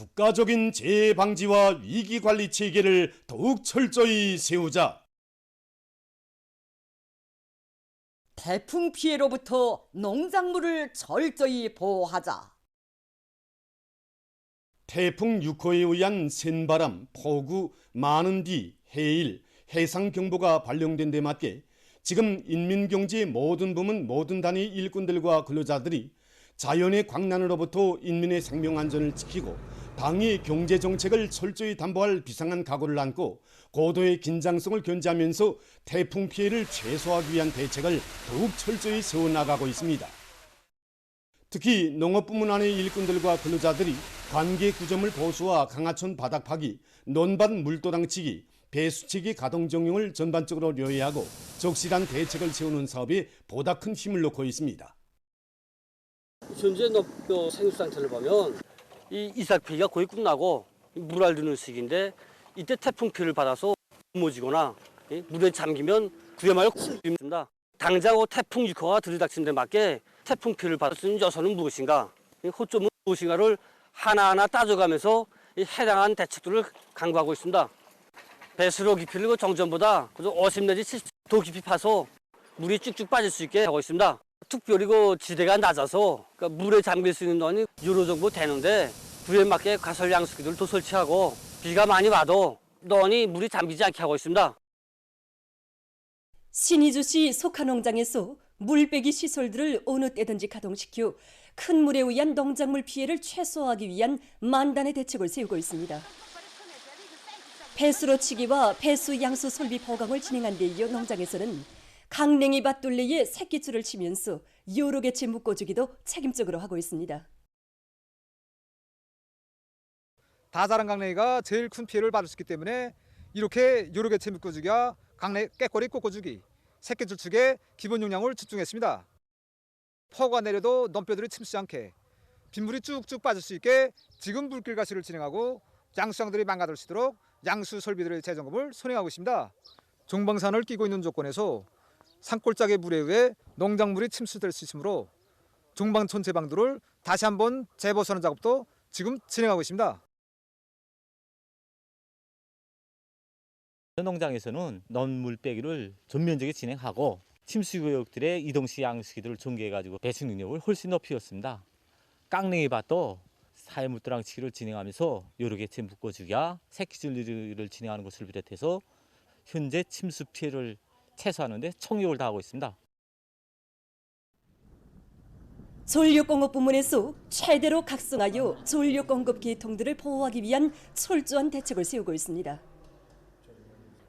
국가적인 재해 방지와 위기 관리 체계를 더욱 철저히 세우자. 태풍 피해로부터 농작물을 철저히 보호하자. 태풍 6호에 의한 센바람, 폭우, 많은 비, 해일, 해상 경보가 발령된 데 맞게 지금 인민경제의 모든 부문 모든 단위 일꾼들과 근로자들이 자연의 광난으로부터 인민의 생명 안전을 지키고 당의 경제 정책을 철저히 담보할 비상한 각오를 안고 고도의 긴장성을 견제하면서 태풍 피해를 최소화하기 위한 대책을 더욱 철저히 세워 나가고 있습니다. 특히 농업부문 안의 일꾼들과 근로자들이 관계 구점을 보수와 강하천 바닥 파기, 논밭 물도당치기, 배수치기 가동 정용을 전반적으로 료해하고 적실한 대책을 세우는 사업에 보다 큰 힘을 놓고 있습니다. 현재 너 생육 상태를 보면 이 이삭 피기가 거의 끝나고 물알 드는 시기인데 이때 태풍 피해를 받아서 무지거나 물에 잠기면 구해마을 습니다 당장 그 태풍 6호가 들이닥친 데 맞게 태풍 피해를 받았은 여선은 무엇인가, 이 호점은 무엇인가를 하나하나 따져가면서 이 해당한 대책들을 강구하고 있습니다. 배수로 깊이를 그 정전보다 그저 50 내지 70도 깊이 파서 물이 쭉쭉 빠질 수 있게 하고 있습니다. 특별히 그 지대가 낮아서 그러니까 물에 잠길 수 있는 논이 유로 정도 되는데 그에 맞게 가설 양수기들을 또 설치하고 비가 많이 와도 논이 물이 잠기지 않게 하고 있습니다. 신의주시 속하농장에서 물빼기 시설들을 어느 때든지 가동시켜 큰 물에 의한 농작물 피해를 최소화하기 위한 만단의 대책을 세우고 있습니다. 배수로 치기와 배수 양수 설비 보강을 진행한 데 이어 농장에서는 강냉이 밭둘레에 새끼줄을 치면서 여러 개체 묶어주기도 책임적으로 하고 있습니다. 다 자란 강냉이가 제일 큰 피해를 받을 수 있기 때문에 이렇게 여러 개체 묶어주기와 강냉 깨꼬리 꽂아주기, 새끼 줄 축에 기본 용량을 집중했습니다. 퍼가 내려도 넘뼈들이 침수지 않게 빗물이 쭉쭉 빠질 수 있게 지금 물길 가시를 진행하고 양수장들이 망가질 수 있도록 양수 설비들의 재점검을 선행하고 있습니다. 종방산을 끼고 있는 조건에서 산골짜기 물에 의해 농작물이 침수될 수 있으므로 종방촌 제방도를 다시 한번 재보수하는 작업도 지금 진행하고 있습니다. 농장에서는 논물 빼기를 전면적으로 진행하고 침수구역들의 이동식 양수기들을 전개해가지고 배수 능력을 훨씬 높였습니다. 깡냉이 밭도 사회물도랑 치기를 진행하면서 여러 개체 묶어주기와 새끼줄리를 진행하는 것을 비롯해서 현재 침수 피해를 최소화하는 데 총력을 다하고 있습니다. 전력공업 부문에서 최대로 각성하여 전력공급 계통들을 보호하기 위한 철저한 대책을 세우고 있습니다.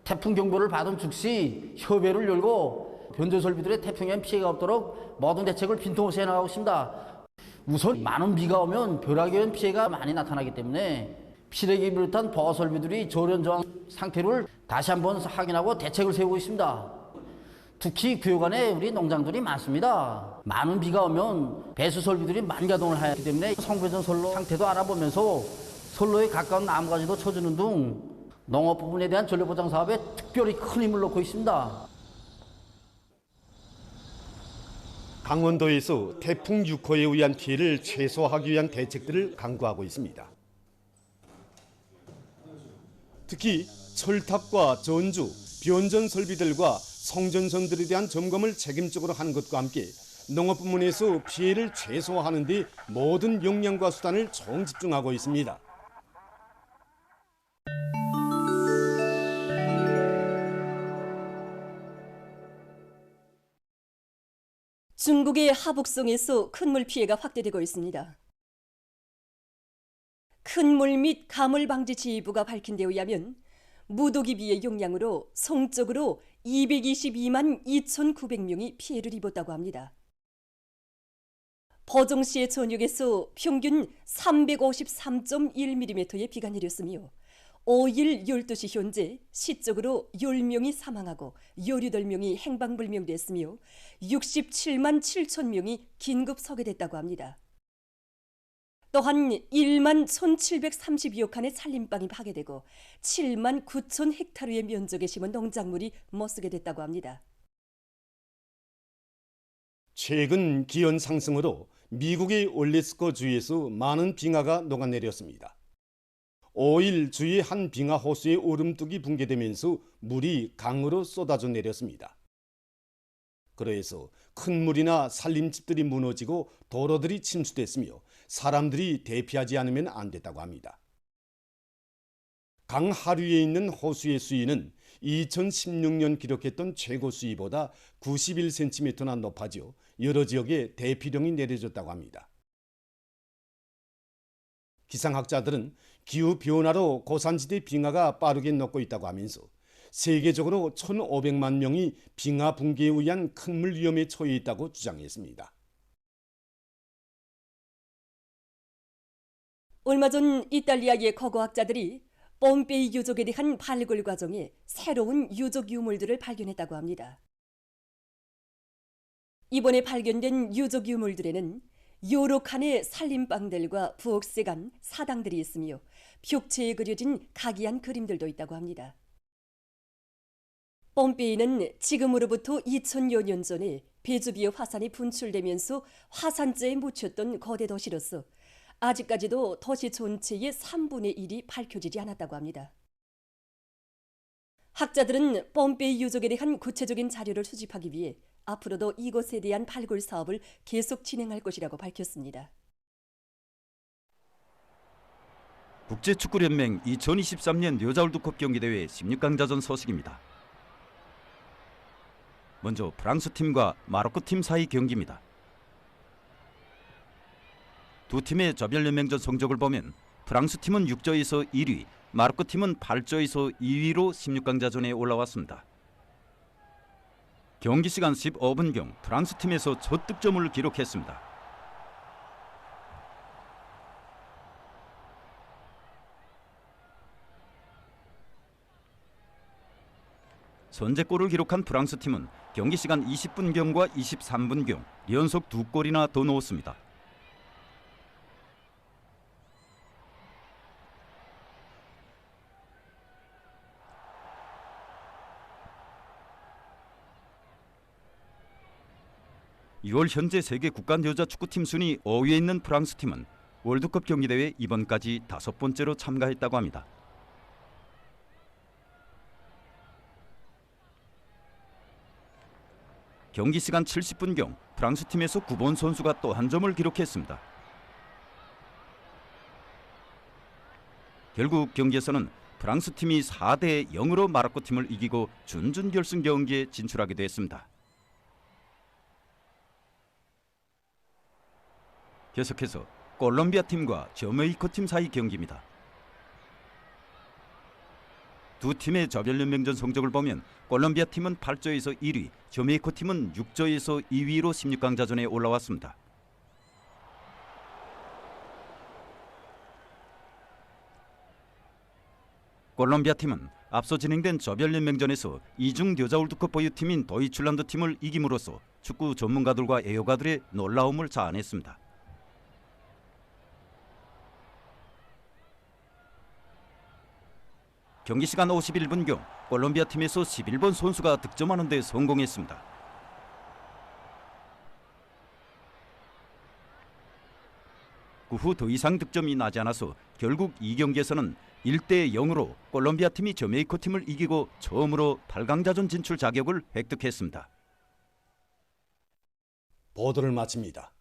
태풍 경보를 받은 즉시 협회를 열고 변조 설비들의 태풍에 피해가 없도록 모든 대책을 빈틈없이 해나가고 있습니다. 우선 많은 비가 오면 벼락에 의한 피해가 많이 나타나기 때문에 피레기 비롯한 보호 설비들이 저련저항 상태를 다시 한번 확인하고 대책을 세우고 있습니다. 특히 구역 안에 우리 농장들이 많습니다. 많은 비가 오면 배수 설비들이 만가동을 하기 때문에 성배전 선로 상태도 알아보면서 선로에 가까운 나무가지도 쳐주는 등 농업 부분에 대한 전력보장 사업에 특별히 큰 힘을 놓고 있습니다. 강원도에서 태풍 6호에 의한 피해를 최소화하기 위한 대책들을 강구하고 있습니다. 특히 철탑과 전주, 변전 설비들과 성전선들에 대한 점검을 책임적으로 하는 것과 함께 농업 부문에서 피해를 최소화하는 데 모든 역량과 수단을 총집중하고 있습니다. 중국의 하북성에서 큰 물 피해가 확대되고 있습니다. 큰 물 및 가물 방지 지휘부가 밝힌 데 의하면 무도기비의 용량으로 성적으로 222만 2,900명이 피해를 입었다고 합니다. 버정시의 전역에서 평균 353.1mm의 비가 내렸으며 5일 12시 현재 시적으로 10명이 사망하고 18명이 행방불명됐으며 67만 7천 명이 긴급 소개됐다고 합니다. 또한 1만 1,732여 칸의 산림방이 파괴되고 7만 9천 헥타르의 면적에 심은 농작물이 못쓰게 됐다고 합니다. 최근 기온 상승으로 미국의 올리스코 주에서 많은 빙하가 녹아내렸습니다. 5일 주위 한 빙하 호수의 오름뚝이 붕괴되면서 물이 강으로 쏟아져 내렸습니다. 그러해서 큰 물이나 산림집들이 무너지고 도로들이 침수됐으며 사람들이 대피하지 않으면 안 됐다고 합니다. 강 하류에 있는 호수의 수위는 2016년 기록했던 최고 수위보다 91cm나 높아져 여러 지역에 대피령이 내려졌다고 합니다. 기상학자들은 기후 변화로 고산지대 빙하가 빠르게 녹고 있다고 하면서 세계적으로 1,500만 명이 빙하 붕괴에 의한 큰 물 위험에 처해 있다고 주장했습니다. 얼마 전 이탈리아의考古학자들이 뽐페이 유적에 대한 발굴 과정에 새로운 유적 유물들을 발견했다고 합니다. 이번에 발견된 유적 유물들에는 여러 칸의 살림방들과 부엌세간, 사당들이 있으며 벽체에 그려진 각이한 그림들도 있다고 합니다. 뽐페이는 지금으로부터 2000여 년 전에 베주비오 화산이 분출되면서 화산재에 묻혔던 거대 도시로서 아직까지도 도시 전체의 3분의 1이 밝혀지지 않았다고 합니다. 학자들은 뽐페이 유적에 대한 구체적인 자료를 수집하기 위해 앞으로도 이곳에 대한 발굴 사업을 계속 진행할 것이라고 밝혔습니다. 국제축구연맹 2023년 여자 월드컵 경기대회 16강자전 소식입니다. 먼저 프랑스 팀과 마로코 팀 사이 경기입니다. 두 팀의 조별 연맹전 성적을 보면 프랑스 팀은 6조에서 1위, 마로코 팀은 8조에서 2위로 16강자전에 올라왔습니다. 경기 시간 15분경 프랑스 팀에서 첫 득점을 기록했습니다. 선제골을 기록한 프랑스 팀은 경기 시간 20분경과 23분경 연속 두 골이나 더 넣었습니다. (6월) 현재 세계 국간 여자 축구팀 순위 5위에 있는 프랑스 팀은 월드컵 경기대회 이번까지 다섯 번째로 참가했다고 합니다. 경기 시간 70분경 프랑스 팀에서 구본 선수가 또 한 점을 기록했습니다. 결국 경기에서는 프랑스 팀이 4대 0으로 마로코 팀을 이기고 준준결승 경기에 진출하게 됐습니다. 계속해서 콜롬비아 팀과 저메이코 팀 사이 경기입니다. 두 팀의 저별연맹전 성적을 보면 콜롬비아 팀은 8조에서 1위, 저메이코 팀은 6조에서 2위로 16강자전에 올라왔습니다. 콜롬비아 팀은 앞서 진행된 저별연맹전에서 이중 여자 월드컵 보유팀인 도이출란드 팀을 이김으로써 축구 전문가들과 애호가들의 놀라움을 자아냈습니다. 경기 시간 51분경 콜롬비아 팀에서 11번 선수가 득점하는 데 성공했습니다. 그 후 더 이상 득점이 나지 않아서 결국 이 경기에서는 1대 0으로 콜롬비아 팀이 저메이코 팀을 이기고 처음으로 8강자전 진출 자격을 획득했습니다. 보도를 마칩니다.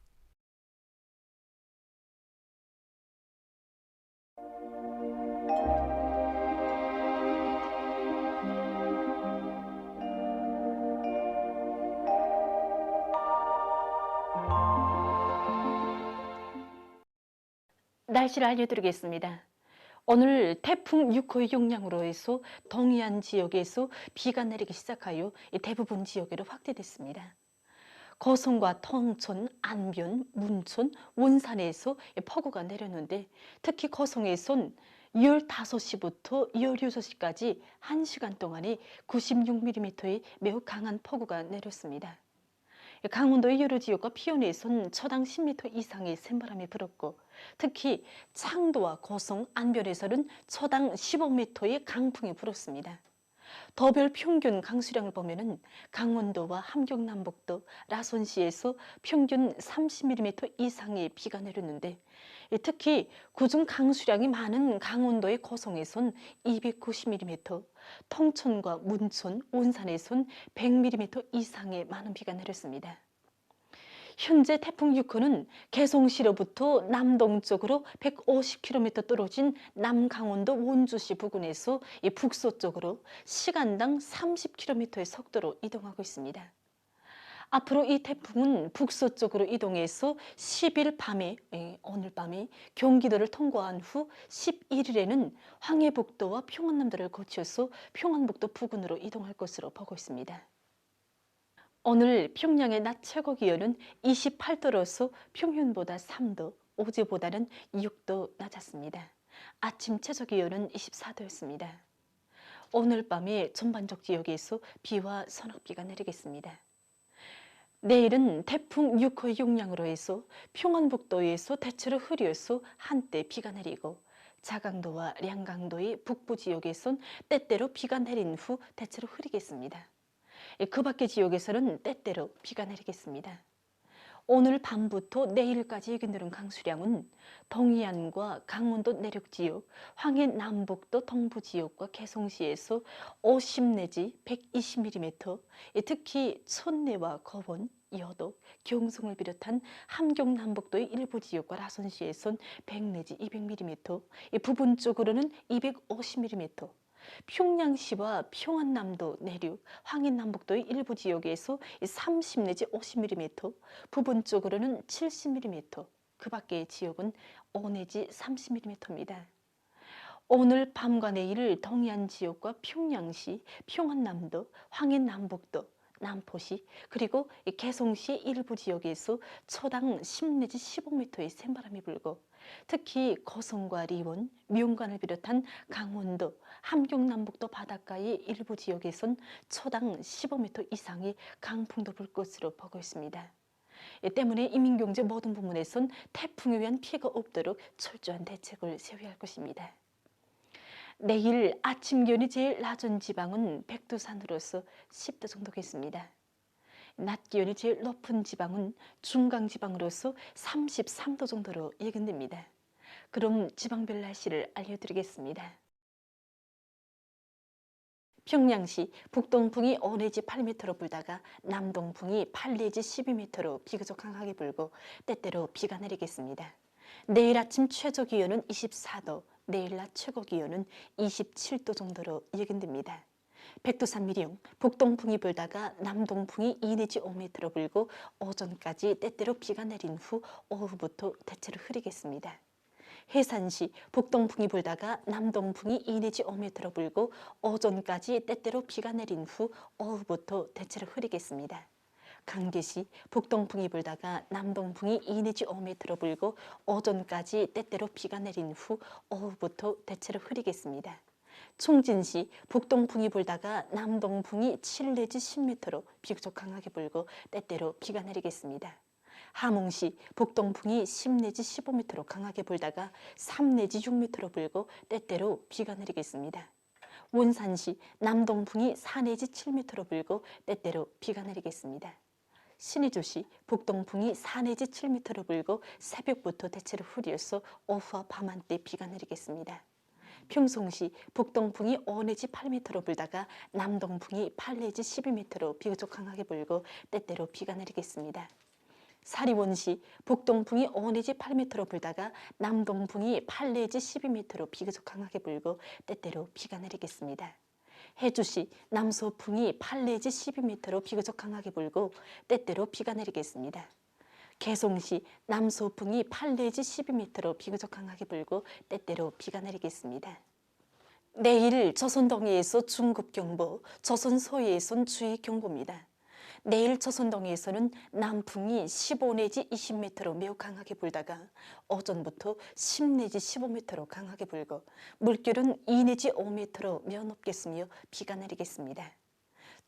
날씨를 알려드리겠습니다. 오늘 태풍 6호의 영향으로 해서 동해안 지역에서 비가 내리기 시작하여 이 대부분 지역으로 확대됐습니다. 거성과 통천, 안변, 문천, 원산에서 이 폭우가 내렸는데 특히 거성에선 15시부터 16시까지 1시간 동안에 96mm의 매우 강한 폭우가 내렸습니다. 강원도의 여러 지역과 피원에선 초당 10m 이상의 샘바람이 불었고 특히 창도와 고성, 안별에서는 초당 15m의 강풍이 불었습니다. 도별 평균 강수량을 보면은 강원도와 함경남북도, 라손시에서 평균 30mm 이상의 비가 내렸는데 예, 특히 구중 강수량이 많은 강원도의 고성에선 290mm, 통천과 문천, 온산에선 100mm 이상의 많은 비가 내렸습니다. 현재 태풍 6호는 개성시로부터 남동쪽으로 150km 떨어진 남강원도 원주시 부근에서 이 북서쪽으로 시간당 30km의 속도로 이동하고 있습니다. 앞으로 이 태풍은 북서쪽으로 이동해서 10일 밤에 예, 오늘 밤에 경기도를 통과한 후 11일에는 황해북도와 평안남도를 거쳐서 평안북도 부근으로 이동할 것으로 보고 있습니다. 오늘 평양의 낮 최고 기온은 28도로서 평균보다 3도, 어제보다는 6도 낮았습니다. 아침 최저 기온은 24도였습니다. 오늘 밤에 전반적 지역에서 비와 서낙비가 내리겠습니다. 내일은 태풍 6호 용량으로 해서 평안북도에서 대체로 흐려서 한때 비가 내리고 자강도와 량강도의 북부 지역에선 때때로 비가 내린 후 대체로 흐리겠습니다. 그 밖의 지역에서는 때때로 비가 내리겠습니다. 오늘 밤부터 내일까지 예견되는 강수량은 동해안과 강원도 내륙 지역, 황해 남북도 동부 지역과 개성시에서 50 내지 120mm, 특히 천내와 거원, 여독, 경성을 비롯한 함경 남북도의 일부 지역과 라선시에선 100 내지 200mm, 부분적으로는 250mm, 평양시와 평안남도 내륙, 황해남북도의 일부 지역에서 30 내지 50mm, 부분적으로는 70mm, 그 밖의 지역은 5 내지 30mm입니다. 오늘 밤과 내일 동해안 지역과 평양시, 평안남도, 황해남북도, 남포시 그리고 이 개성시 일부 지역에서 초당 10 내지 15m의 센바람이 불고 특히 거성과 리원, 미용관을 비롯한 강원도, 함경남북도 바닷가의 일부 지역에선 초당 15m 이상의 강풍도 불 것으로 보고 있습니다. 이 때문에 이민경제 모든 부문에선 태풍에 의한 피해가 없도록 철저한 대책을 세워야 할 것입니다. 내일 아침 기온이 제일 낮은 지방은 백두산으로서 10도 정도겠습니다. 낮 기온이 제일 높은 지방은 중강 지방으로서 33도 정도로 예견됩니다. 그럼 지방별 날씨를 알려드리겠습니다. 평양시 북동풍이 5 내지 8m로 불다가 남동풍이 8 내지 12m로 비교적 강하게 불고 때때로 비가 내리겠습니다. 내일 아침 최저 기온은 24도, 내일 낮 최고 기온은 27도 정도로 예견됩니다. 백두산 미령, 북동풍이 불다가 남동풍이 2 내지 5m로 불고 오전까지 때때로 비가 내린 후 오후부터 대체로 흐리겠습니다. 해산시 북동풍이 불다가 남동풍이 2 내지 5m로 불고 오전까지 때때로 비가 내린 후 오후부터 대체로 흐리겠습니다. 강계시 북동풍이 불다가 남동풍이 2 내지 5m로 불고 오전까지 때때로 비가 내린 후 오후부터 대체로 흐리겠습니다. 총진시 북동풍이 불다가 남동풍이 7 내지 10m로 비교적 강하게 불고 때때로 비가 내리겠습니다. 하몽시 북동풍이 10 내지 15m로 강하게 불다가 3 내지 6m로 불고 때때로 비가 내리겠습니다. 원산시 남동풍이 4 내지 7m로 불고 때때로 비가 내리겠습니다. 신의주시 북동풍이 4 내지 7m로 불고 새벽부터 대체로 흐려서 오후와 밤 한때 비가 내리겠습니다. 평송시 북동풍이 5 내지 8m로 불다가 남동풍이 8 내지 12m로 비교적 강하게 불고 때때로 비가 내리겠습니다. 사리원시 북동풍이 5 내지 8m로 불다가 남동풍이 8 내지 12m로 비교적 강하게 불고 때때로 비가 내리겠습니다. 해주시 남서풍이 8 내지 12m로 비교적 강하게 불고 때때로 비가 내리겠습니다. 개송시 남서풍이 8 내지 12m로 비교적 강하게 불고 때때로 비가 내리겠습니다. 내일 조선 동해에서 중급경보, 조선 서해에선 주의경보입니다. 내일 조선동해에서는 남풍이 15 내지 20m로 매우 강하게 불다가 오전부터 10 내지 15m로 강하게 불고 물결은 2 내지 5m로 매우 높겠으며 비가 내리겠습니다.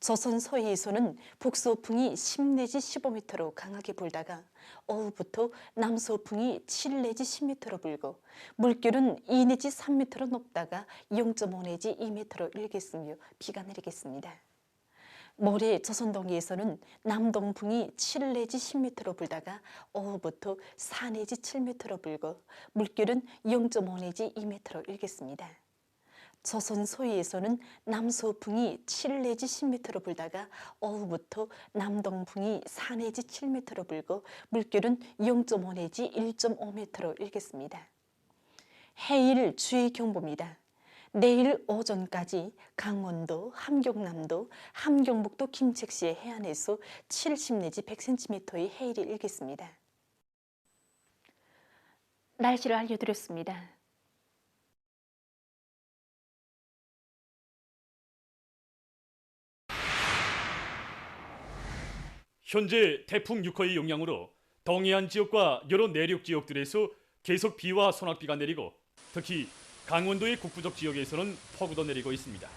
조선 서해에서는 북서풍이 10 내지 15m로 강하게 불다가 오후부터 남서풍이 7 내지 10m로 불고 물결은 2 내지 3m로 높다가 0.5 내지 2m로 일겠으며 비가 내리겠습니다. 모레 조선동해에서는 남동풍이 7 내지 10m로 불다가 오후부터 4 내지 7m로 불고 물결은 0.5 내지 2m로 일겠습니다. 조선 소위에서는 남서풍이 7 내지 10m로 불다가 오후부터 남동풍이 4 내지 7m로 불고 물결은 0.5 내지 1.5m로 일겠습니다. 해일 주의 경보입니다. 내일 오전까지 강원도, 함경남도, 함경북도 김책시의 해안에서 70 내지 100cm의 해일이 일겠습니다. 날씨를 알려드렸습니다. 현재 태풍 6호의 영향으로 동해안 지역과 여러 내륙 지역들에서 계속 비와 소낙비가 내리고 특히 강원도의 북부적 지역에서는 폭우도 내리고 있습니다.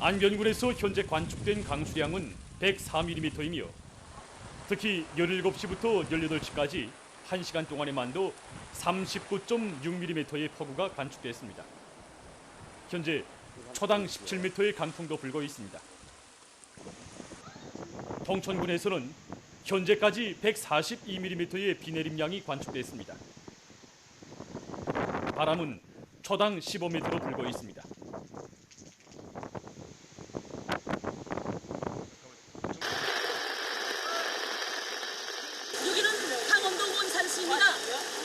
안변군에서 현재 관측된 강수량은 104mm이며 특히 17시부터 18시까지 1시간 동안에만도 39.6mm의 폭우가 관측됐습니다. 현재 초당 17m의 강풍도 불고 있습니다. 통천군에서는 현재까지 142mm의 비 내림량이 관측됐습니다. 바람은 초당 15m로 불고 있습니다. 여기는 강원도 원산시입니다.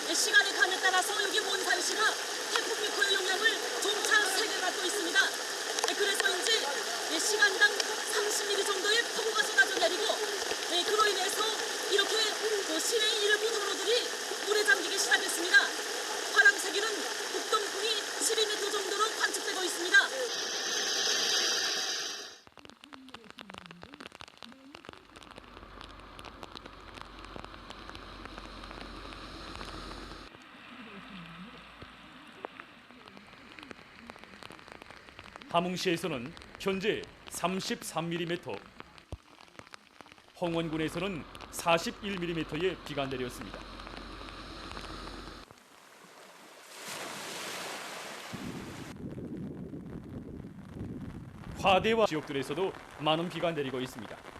예, 시간의 감에 따라서 여기 원산시가 태풍 6호의 영향을 점차 세게 받고 있습니다. 예, 그래서인지 예, 시간당 30mm 정도의 폭우가 쏟아져 내리고 예, 그로 인해서 이렇게 그 시내의 일부 도로들이 물에 잠기기 시작했습니다. 바람 세기는 북동풍이 12m 정도로 관측되고 있습니다. 함흥시에서는 현재 33mm, 홍원군에서는 41mm의 비가 내렸습니다. 화대와 지역들에서도 많은 비가 내리고 있습니다.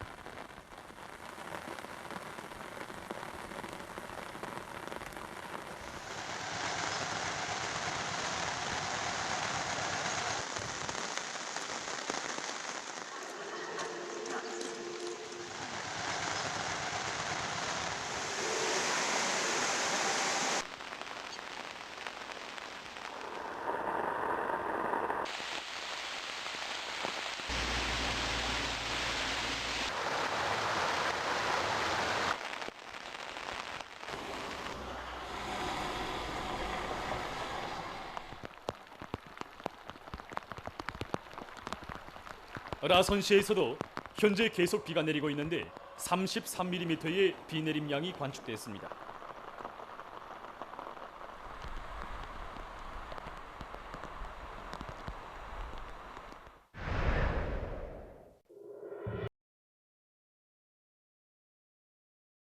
라선시에서도 현재 계속 비가 내리고 있는데 33mm의 비 내림량이 관측됐습니다.